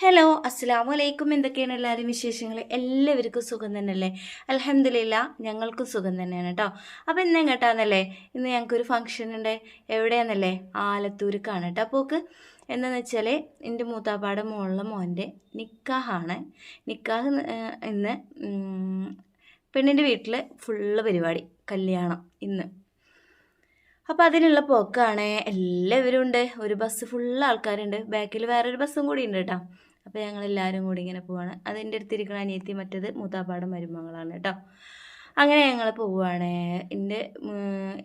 Hello അസ്സാം വലൈക്കും എന്തൊക്കെയാണ് എല്ലാവരും വിശേഷങ്ങൾ എല്ലാവർക്കും സുഖം തന്നെയല്ലേ? അലഹമില്ല ഞങ്ങൾക്കും സുഖം തന്നെയാണ് കേട്ടോ അപ്പോൾ ഇന്ന് എങ്ങോട്ടാന്നല്ലേ? ഇന്ന് ഞങ്ങൾക്കൊരു ഫംഗ്ഷൻ ഉണ്ട്. എവിടെയാന്നല്ലേ? ആലത്തൂർക്കാണ് കേട്ടോ പോക്ക് എന്താണെന്ന് വെച്ചാൽ എന്റെ മൂത്താപ്പാടെ മോളിലെ മോന്റെ നിക്കാഹാണ്. നിക്കാഹ് ഇന്ന് പെണ്ണിന്റെ വീട്ടിൽ ഫുള്ള് പരിപാടി. കല്യാണം ഇന്ന്. അപ്പോൾ അതിനുള്ള പോക്കാണ്. എല്ലാവരും ഉണ്ട്. ഒരു ബസ് ഫുള്ള് ആൾക്കാരുണ്ട്. ബാക്കിൽ വേറൊരു ബസ്സും കൂടി ഉണ്ട് കേട്ടോ. അപ്പോൾ ഞങ്ങൾ എല്ലാവരും കൂടി ഇങ്ങനെ പോവാണ്. അതിന്റെ അടുത്തിരിക്കുന്ന അനിയത്തി മറ്റേത് മൂത്താപ്പാടം മരുമകളാണ് കേട്ടോ. അങ്ങനെ ഞങ്ങൾ പോവുകയാണ് എന്റെ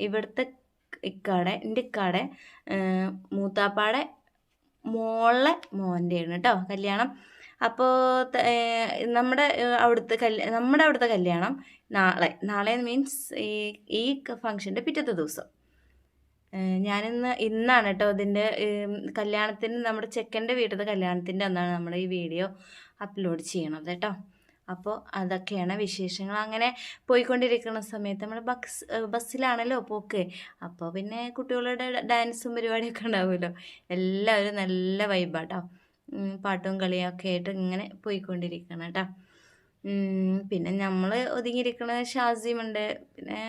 ഇവിടുത്തെ ഇക്കാടെ എന്റെ ഇക്കാടെ മൂത്താപ്പാടെ മോളെ മോന്റെയാണ് കേട്ടോ കല്യാണം. അപ്പോൾ നമ്മുടെ അവിടുത്തെ കല്യ നമ്മുടെ അവിടുത്തെ കല്യാണം നാളെ. നാളെ മീൻസ് ഈ ഈ ഫംഗ്ഷന്റെ പിറ്റത്തെ ദിവസം. ഞാനിന്ന് ഇന്നാണ് കേട്ടോ ഇതിന്റെ കല്യാണത്തിന് നമ്മുടെ ചെക്കന്റെ വീട്ടിലത്തെ കല്യാണത്തിന്റെ അന്നാണ് നമ്മൾ ഈ വീഡിയോ അപ്ലോഡ് ചെയ്യണത് കേട്ടോ അപ്പോൾ അതൊക്കെയാണ് വിശേഷങ്ങൾ. അങ്ങനെ പോയിക്കൊണ്ടിരിക്കുന്ന സമയത്ത് നമ്മൾ ബസ് ബസ്സിലാണല്ലോ പോക്ക്. അപ്പോൾ പിന്നെ കുട്ടികളുടെ ഡാൻസും പരിപാടിയൊക്കെ ഉണ്ടാവുമല്ലോ. എല്ലാവരും നല്ല വൈബാട്ടോ പാട്ടും കളിയൊക്കെ ആയിട്ട് ഇങ്ങനെ പോയിക്കൊണ്ടിരിക്കണം കേട്ടോ പിന്നെ നമ്മൾ ഒതുങ്ങിയിരിക്കുന്ന ഷാസിമുണ്ട്. പിന്നെ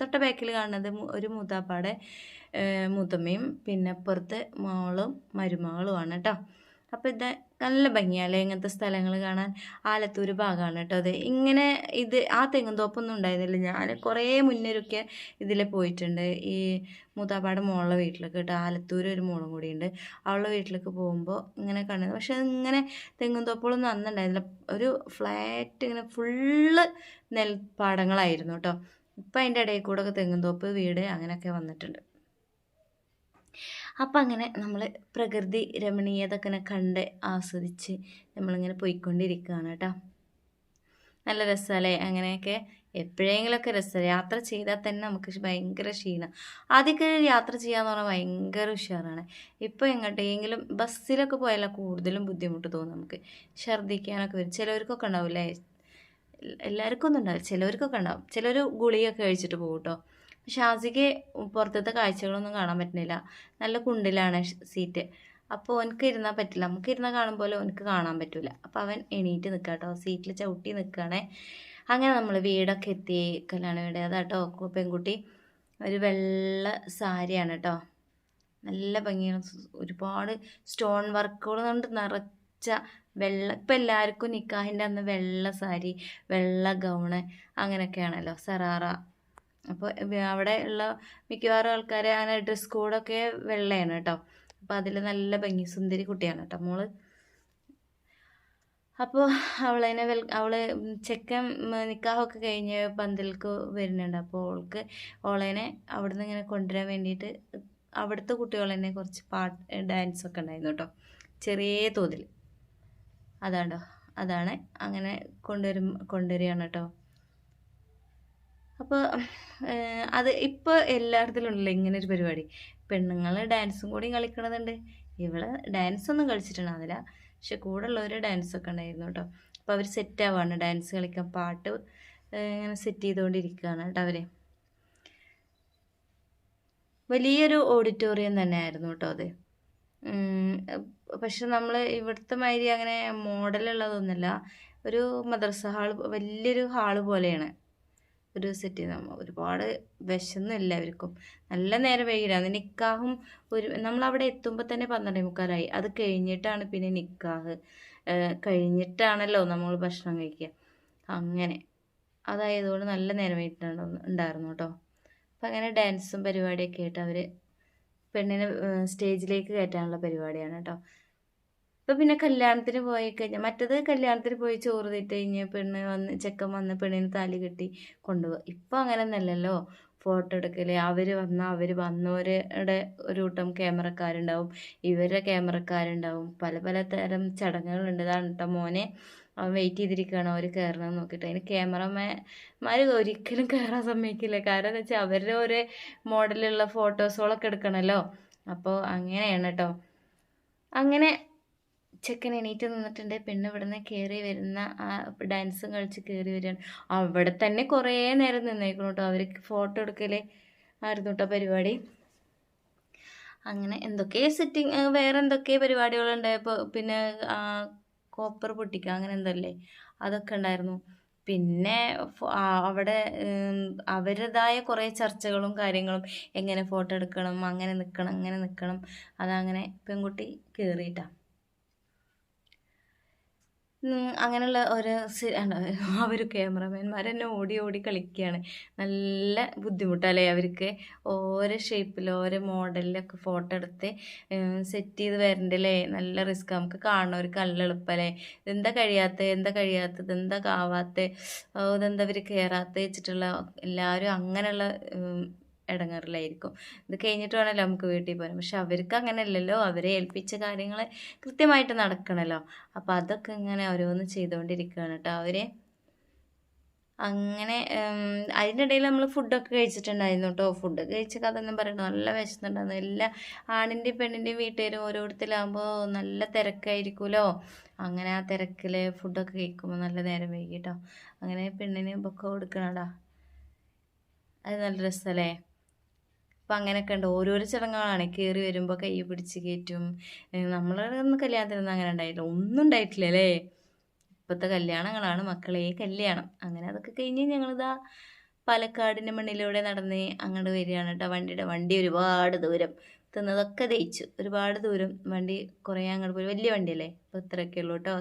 തൊട്ട ബാക്കിൽ കാണുന്നത് ഒരു മൂത്താപ്പാടെ മൂത്തമ്മയും പിന്നെ അപ്പുറത്ത് മോളും മരുമകളുമാണ് കേട്ടോ അപ്പോൾ ഇത് നല്ല ഭംഗിയാണല്ലേ ഇങ്ങനത്തെ സ്ഥലങ്ങൾ കാണാൻ? ആലത്തൂർ ഭാഗമാണ് കേട്ടോ അത് ഇങ്ങനെ ഇത് ആ തെങ്ങുംതോപ്പൊന്നും ഉണ്ടായിരുന്നില്ല. ഞാൻ കുറേ മുന്നേരൊക്കെ ഇതിൽ പോയിട്ടുണ്ട്. ഈ മൂത്താപ്പാട് മോളുടെ വീട്ടിലേക്ക് കേട്ടോ ആലത്തൂർ ഒരു മോളും കൂടി ഉണ്ട് അവളുടെ വീട്ടിലേക്ക് പോകുമ്പോൾ ഇങ്ങനെ കണ്ടത്. പക്ഷെ അതിങ്ങനെ തെങ്ങുംതോപ്പുകളൊന്നും അന്നുണ്ടായിരുന്നില്ല. ഒരു ഫ്ലാറ്റ് ഇങ്ങനെ ഫുള്ള് നെൽപ്പാടങ്ങളായിരുന്നു കേട്ടോ ഇപ്പം അതിന്റെ ഇടയിൽ കൂടെ ഒക്കെ തെങ്ങുംതോപ്പ് വീട് അങ്ങനെയൊക്കെ വന്നിട്ടുണ്ട്. അപ്പം അങ്ങനെ നമ്മൾ പ്രകൃതി രമണീയതൊക്കെ ഇങ്ങനെ കണ്ട് ആസ്വദിച്ച് നമ്മളിങ്ങനെ പോയിക്കൊണ്ടിരിക്കുകയാണ് കേട്ടോ നല്ല രസമല്ലേ അങ്ങനെയൊക്കെ എപ്പോഴെങ്കിലുമൊക്കെ രസം യാത്ര ചെയ്താൽ തന്നെ നമുക്ക് ഭയങ്കര ക്ഷീണം. ആദ്യമൊക്കെ യാത്ര ചെയ്യാന്ന് പറഞ്ഞാൽ ഭയങ്കര ഉഷാറാണ്. ഇപ്പോൾ എങ്ങോട്ടെങ്കിലും ബസ്സിലൊക്കെ പോയാലാണ് കൂടുതലും ബുദ്ധിമുട്ട് തോന്നും നമുക്ക്. ഛർദ്ദിക്കാനൊക്കെ വരും. ചിലവർക്കൊക്കെ ഉണ്ടാവില്ലേ എല്ലാവർക്കും ഒന്നും ഉണ്ടാവില്ല. ചിലവർക്കൊക്കെ ഉണ്ടാവും. ചിലർ ഗുളികയൊക്കെ കഴിച്ചിട്ട് പോകും കേട്ടോ ഷാസിക്ക് പുറത്തത്തെ കാഴ്ചകളൊന്നും കാണാൻ പറ്റുന്നില്ല. നല്ല കുണ്ടിലാണ് സീറ്റ്. അപ്പോൾ ഓനക്ക് ഇരുന്നാൽ പറ്റില്ല. നമുക്ക് ഇരുന്നാൽ കാണുമ്പോൾ ഓനക്ക് കാണാൻ പറ്റില്ല അപ്പോൾ അവൻ എണീറ്റ് നിൽക്കുക കേട്ടോ സീറ്റിൽ ചവിട്ടി നിൽക്കുകയാണേ അങ്ങനെ നമ്മൾ വീടൊക്കെ എത്തി. കല്യാണ വീട്. അതാട്ടോ പെൺകുട്ടി. ഒരു വെള്ള സാരിയാണ് കേട്ടോ നല്ല ഭംഗിയാണ്. ഒരുപാട് സ്റ്റോൺ വർക്കുകൾ കൊണ്ട് നിറച്ച വെള്ള ഇപ്പം എല്ലാവർക്കും നിക്കാഹിന്റെ അന്ന് വെള്ള സാരി വെള്ള ഗൗണ് അങ്ങനെയൊക്കെയാണല്ലോ. സറാറ. അപ്പോൾ അവിടെ ഉള്ള മിക്കവാറും ആൾക്കാരെ അങ്ങനെ ഡ്രസ് കോഡൊക്കെ വെള്ളയാണ് കേട്ടോ. അപ്പോൾ അതിൽ നല്ല ഭംഗി സുന്ദരി കുട്ടിയാണ് കേട്ടോ മോൾ. അപ്പോൾ അവളതിനെ വെൽ അവൾ ചെക്കൻ നിക്കാഹൊക്കെ കഴിഞ്ഞ് പന്തലിക്ക് വരുന്നുണ്ട്. അപ്പോൾ അവൾക്ക് ഓളേനെ അവിടുന്ന് ഇങ്ങനെ കൊണ്ടുവരാൻ വേണ്ടിയിട്ട് അവിടുത്തെ കുട്ടികൾ തന്നെ കുറച്ച് പാട്ട് ഡാൻസ് ഒക്കെ ഉണ്ടായിരുന്നു കേട്ടോ. ചെറിയ തോതിൽ അതാണ്ടോ അതാണ് അങ്ങനെ കൊണ്ടുവരും കൊണ്ടുവരികയാണ് കേട്ടോ. അപ്പോൾ അത് ഇപ്പോൾ എല്ലായിടത്തിലും ഉണ്ടല്ലോ ഇങ്ങനെ ഒരു പരിപാടി. പെണ്ണുങ്ങൾ ഡാൻസും കൂടി കളിക്കണതുണ്ട്. ഇവൾ ഡാൻസ് ഒന്നും കളിച്ചിട്ടുണ്ടാവില്ല പക്ഷെ കൂടെ ഉള്ളവർ ഡാൻസ് ഒക്കെ ഉണ്ടായിരുന്നു കേട്ടോ. അപ്പോൾ അവർ സെറ്റ് ആവാണ് ഡാൻസ് കളിക്കാൻ പാട്ട് ഇങ്ങനെ സെറ്റ് ചെയ്തുകൊണ്ടിരിക്കുകയാണ് കേട്ടോ അവർ വലിയൊരു ഓഡിറ്റോറിയം തന്നെയായിരുന്നു കേട്ടോ അത്. പക്ഷെ നമ്മൾ ഇവിടുത്തെ മാതിരി അങ്ങനെ മോഡലുള്ളതൊന്നുമല്ല. ഒരു മദ്രസ ഹാൾ വലിയൊരു ഹാൾ പോലെയാണ്. ഒരു സെറ്റ് ചെയ്ത ഒരുപാട് വിശന്നും എല്ലാവർക്കും നല്ല നേരം വൈകിട്ടാണ് നിക്കാഹും ഒരു നമ്മളവിടെ എത്തുമ്പോൾ തന്നെ പന്ത്രണ്ടേ മുക്കാലായി. അത് കഴിഞ്ഞിട്ടാണ് പിന്നെ നിക്കാഹ്. കഴിഞ്ഞിട്ടാണല്ലോ നമ്മൾ ഭക്ഷണം കഴിക്കുക അങ്ങനെ. അതായതുകൊണ്ട് നല്ല നേരം വൈകിട്ടാണ് ഉണ്ടായിരുന്നു കേട്ടോ അപ്പം അങ്ങനെ ഡാൻസും പരിപാടിയൊക്കെ ആയിട്ട് അവർ പെണ്ണിനെ സ്റ്റേജിലേക്ക് കയറ്റാനുള്ള പരിപാടിയാണ് കേട്ടോ ഇപ്പം പിന്നെ കല്യാണത്തിന് പോയി കഴിഞ്ഞാൽ മറ്റത് കല്യാണത്തിന് പോയി ചോറ് തിട്ട് കഴിഞ്ഞ് പെണ്ണ് വന്ന് ചെക്കൻ വന്ന് പെണ്ണിന് താലി കെട്ടി കൊണ്ടുപോകും ഇപ്പൊ അങ്ങനെ ഒന്നല്ലല്ലോ ഫോട്ടോ എടുക്കൽ അവർ വന്ന അവർ വന്നവരുടെ ഒരു കൂട്ടം ക്യാമറക്കാരുണ്ടാവും. ഇവരുടെ ക്യാമറക്കാരുണ്ടാവും. പല പല തരം ചടങ്ങുകളുണ്ട്. ഇതാണ് കേട്ടോ മോനെ. അവൻ വെയിറ്റ് ചെയ്തിരിക്കുകയാണ്. അവർ കയറണം നോക്കിയിട്ട്. അതിന് ക്യാമറമാർ ഒരിക്കലും കയറാൻ സമ്മതിക്കില്ല. കാരണം എന്താ വെച്ചാൽ അവരുടെ ഒരു മോഡലുള്ള ഫോട്ടോസുകളൊക്കെ എടുക്കണമല്ലോ അപ്പോൾ അങ്ങനെയാണ് കേട്ടോ. അങ്ങനെ ചെക്കൻ എണീറ്റ് നിന്നിട്ടുണ്ട്. പെണ്ണ് ഇവിടുന്ന് കയറി വരുന്ന ആ ഡാൻസും കളിച്ച് കയറി വരികയാണ്. അവിടെ തന്നെ കുറേ നേരം നിന്നേക്കണം കേട്ടോ അവർക്ക് ഫോട്ടോ എടുക്കലേ ആയിരുന്നു കേട്ടോ പരിപാടി. അങ്ങനെ എന്തൊക്കെ സെറ്റിങ് വേറെ എന്തൊക്കെ പരിപാടികളുണ്ടായപ്പോൾ പിന്നെ കോപ്പർ പൊട്ടിക്കുക അങ്ങനെ എന്തല്ലേ? അതൊക്കെ ഉണ്ടായിരുന്നു. പിന്നെ അവിടെ അവരുടേതായ കുറേ ചർച്ചകളും കാര്യങ്ങളും. എങ്ങനെ ഫോട്ടോ എടുക്കണം അങ്ങനെ നിൽക്കണം അങ്ങനെ നിൽക്കണം അതങ്ങനെ പെൺകുട്ടി കയറിയിട്ടാ അങ്ങനെയുള്ള ഓരോ അവർ ക്യാമറമാൻമാർ തന്നെ ഓടി ഓടി കളിക്കുകയാണ് നല്ല ബുദ്ധിമുട്ടല്ലേ അവർക്ക്? ഓരോ ഷേപ്പിൽ ഓരോ മോഡലിലൊക്കെ ഫോട്ടോ എടുത്ത് സെറ്റ് ചെയ്ത് വരണ്ടല്ലേ? നല്ല റിസ്ക്. നമുക്ക് കാണുന്നവർക്ക് നല്ല എളുപ്പമല്ലേ ഇതെന്താ കഴിയാത്ത? എന്താ കഴിയാത്തത് എന്താ കാവാത്തത് ഇതെന്താ ഇവർ കയറാത്ത വെച്ചിട്ടുള്ള എല്ലാവരും അങ്ങനെയുള്ള ഇടങ്ങാറിലായിരിക്കും ഇത് കഴിഞ്ഞിട്ട് വേണമല്ലോ നമുക്ക് വീട്ടിൽ പോകാൻ. പക്ഷെ അവർക്ക് അങ്ങനെയല്ലല്ലോ. അവരെ ഏൽപ്പിച്ച കാര്യങ്ങൾ കൃത്യമായിട്ട് നടക്കണമല്ലോ അപ്പോൾ അതൊക്കെ ഇങ്ങനെ ഓരോന്ന് ചെയ്തുകൊണ്ടിരിക്കുകയാണ് കേട്ടോ അവർ അങ്ങനെ അതിന്റെ ഇടയിൽ നമ്മൾ ഫുഡൊക്കെ കഴിച്ചിട്ടുണ്ടായിരുന്നു കേട്ടോ. ഫുഡൊക്കെ കഴിച്ച കഥ ഒന്നും പറയണ്ട. നല്ല വിശന്നുണ്ടായിരുന്നു എല്ലാ ആണിന്റെയും പെണ്ണിന്റെയും വീട്ടുകാരും ഓരോരുത്തരാകുമ്പോൾ നല്ല തിരക്കായിരിക്കുമല്ലോ. അങ്ങനെ ആ തിരക്കിൽ ഫുഡൊക്കെ കഴിക്കുമ്പോൾ നല്ല നേരം വൈകി കേട്ടോ. അങ്ങനെ പെണ്ണിന് ബൊക്കെ കൊടുക്കണടാ അത് നല്ല രസമല്ലേ? അപ്പം അങ്ങനെയൊക്കെ ഉണ്ട് ഓരോരോ ചടങ്ങുകളാണ്. കയറി വരുമ്പോൾ കൈ പിടിച്ച് കയറ്റും. നമ്മളൊന്നും ഒന്നും കല്യാണത്തിനൊന്നും അങ്ങനെ ഉണ്ടായില്ല ഒന്നും ഉണ്ടായിട്ടില്ല അല്ലേ? ഇപ്പോഴത്തെ കല്യാണങ്ങളാണ് മക്കളെ കല്യാണം. അങ്ങനെ അതൊക്കെ കഴിഞ്ഞ് ഞങ്ങളിതാ പാലക്കാടിന്റെ മണ്ണിലൂടെ നടന്ന് അങ്ങോട്ട് വരികയാണ് കേട്ടോ വണ്ടിയുടെ. വണ്ടി ഒരുപാട് ദൂരം തിന്നതൊക്കെ ദയിച്ചു ഒരുപാട് ദൂരം വണ്ടി കുറേ അങ്ങോട്ട് പോയി. വലിയ വണ്ടിയല്ലേ? അപ്പോൾ ഇത്രയൊക്കെ ഉള്ളൂ കേട്ടോ.